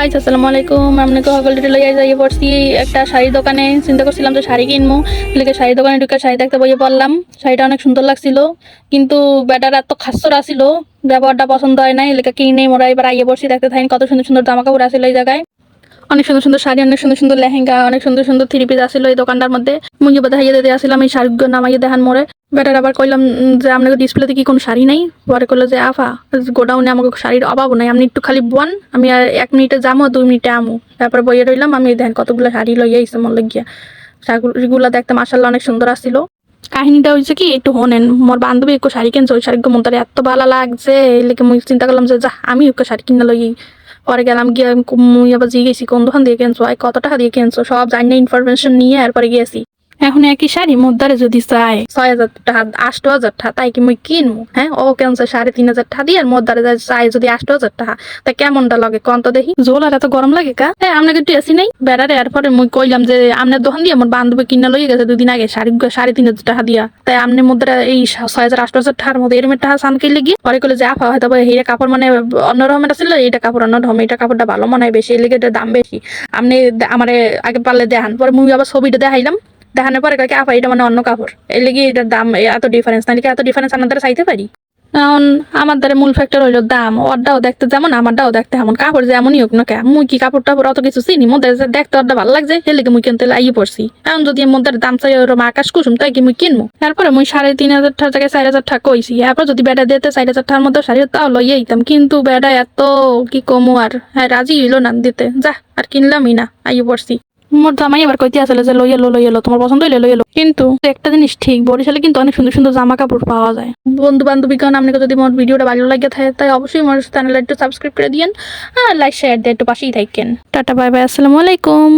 Guys আসসালামু আলাইকুম। আপনাকে সকল ডিটেল লইয়া যাইয়ে পড়ছি। একটা শাড়ির দোকানে চিন্তা করছিলাম যে শাড়ি কিনবো। লিখে শাড়ির দোকানে ঢুকে শাড়ি দেখতে বইয়ে পড়লাম। শাড়িটা অনেক সুন্দর লাগছিল। কিন্তু ব্যাটার এত খাসর আসিল ব্যবহারটা পছন্দ হয় নাই। লেখা কিনে মোরা এবার আইয়ে পড়ছি, দেখতে থাকেন কত সুন্দর সুন্দর জামা কাপড় আসিল এই জায়গায়। অনেক সুন্দর সুন্দর শাড়ি, অনেক সুন্দর সুন্দর লেহেঙ্গা, অনেক সুন্দর সুন্দর থ্রি পিস আসিল এই দোকানটার মধ্যে। এবার দেখাইয়ে দিতে আসছিলাম এই শাড়িগুলো নামাইয়ে দেখান মোড়ে বেটার আবার কইলাম যে আপনাকে ডিসপ্লেতে কি কোনো শাড়ি নাই? পরে করল যে, আফা গোডাউনে আমাকে শাড়ির অভাবও নাই। আপনি একটু খালি বোন আমি আর এক মিনিটে যাব দুই মিনিটে আমু। তারপরে বইয়ে রইলাম, আমি দেখেন কতগুলো শাড়ি লইয়া আইসে মন লাগিয়া। শাড়িগুলো দেখতে মাসাল্লাহ অনেক সুন্দর আসছিল কাহিনীটা হয়েছে কি, একটু হনেন মোর বান্ধবী একটু শাড়ি কিনছে, ওই শাড়িগুলো মন এত ভালো লাগছে এই লেগে মুই চিন্তা করলাম যে যা আমি ওকে শাড়ি কিনে লই পরে গেলাম গিয়ে, মুই আবার জিজ্ঞেস গেছি কোন দোকান দিয়ে কিনছো? কত টাকা দিয়ে কিনছো? সব জানি ইনফরমেশন নিয়ে এরপরে গিয়েছি। এখন একই শাড়ি মোদ্দারে যদি চাই। ছয় হাজার টাকা আষ্ট হাজার টাকা তাই কি মুই কিনবো হ্যাঁ ও কেনছে সাড়ে তিন হাজার টাকা দিয়ে আর মোদ্দারে যায় চাই যদি আষ্ট হাজার টাকা। তা কেমনটা লাগে? কন তো দেখি। জোল আর এত গরম লাগে কা? হ্যাঁ আপনাকে এসি নেই। বেড়ারে এরপরে মুই কইলাম যে আপনার দোকান দিয়ে আমার বান্ধবী কিনা লইয়ে গেছে দুদিন আগে শাড়ি সাড়ে তিন হাজার টাকা দিয়া। তাই আপনি মুদ্রা এই ছয় হাজার আষ্ট হাজার টাকার মধ্যে এরমের টাকা সান কিনলে গিয়ে পরে কইলে যে আফা হয়তো বা এই কাপড় মানে অন্য রকমের ছিল এইটা কাপড় অন্য রকম এটা কাপড়টা ভালো মনে হয় বেশি এই লেগে দাম বেশি। আপনি আমার আগে পারলে দেখান। পরে মুই আবার ছবিটা দেখাইলাম। দেখানোর পরে কাকে আপা এটা মানে অন্য কাপড়। এর লেগে এটার দাম এত ডিফারেন্স না এত ডিফারেন্স আপনাদের চাইতে পারি? কারণ আমার দ্বারা মূল ফ্যাক্টর হইল দাম। ওরটাও দেখতে যেমন, আমারটাও দেখতে এমন। কাপড় যেমনই হোক না কে মুই কি কাপড় টাপড় অত কিছু চিনি? মধ্যে দেখতে ওরটা ভালো লাগছে সে লেগে মুই কিনতে আইয়ে পড়ছি। এখন যদি এর মধ্যে দাম চাই ওরম আকাশ কুসুম, তাই কি মুই কিনবো? তারপরে মুই সাড়ে তিন হাজার টাকা থেকে চার হাজার টাকা কইছি। এরপর যদি বেটা দিতে চার হাজার টাকার মধ্যে শাড়ি তাও লইয়ে দিতাম কিন্তু বেটা এত কি কমো আর হ্যাঁ রাজি হইল না দিতে। যা আর কিনলামই না, আইয়ে পড়ছি। মোর জামাই এবার কইতে আসলে যে লইয়া লো, লইয়া এলো তোমার পছন্দ হইলে লইয়া লো। কিন্তু একটা জিনিস ঠিক, বরিশালে কিন্তু অনেক সুন্দর সুন্দর জামা কাপড় পাওয়া যায়। বন্ধু বান্ধবী কারণ আপনাকে যদি মোর ভিডিওটা ভালো লাগে থাকে, তাই অবশ্যই মোর চ্যানেলটা একটু সাবস্ক্রাইব করে দিয়েন, আর লাইক শেয়ার দিয়ে একটু পাশেই থাকেন। টাটা বাই বাই আসসালামু আলাইকুম।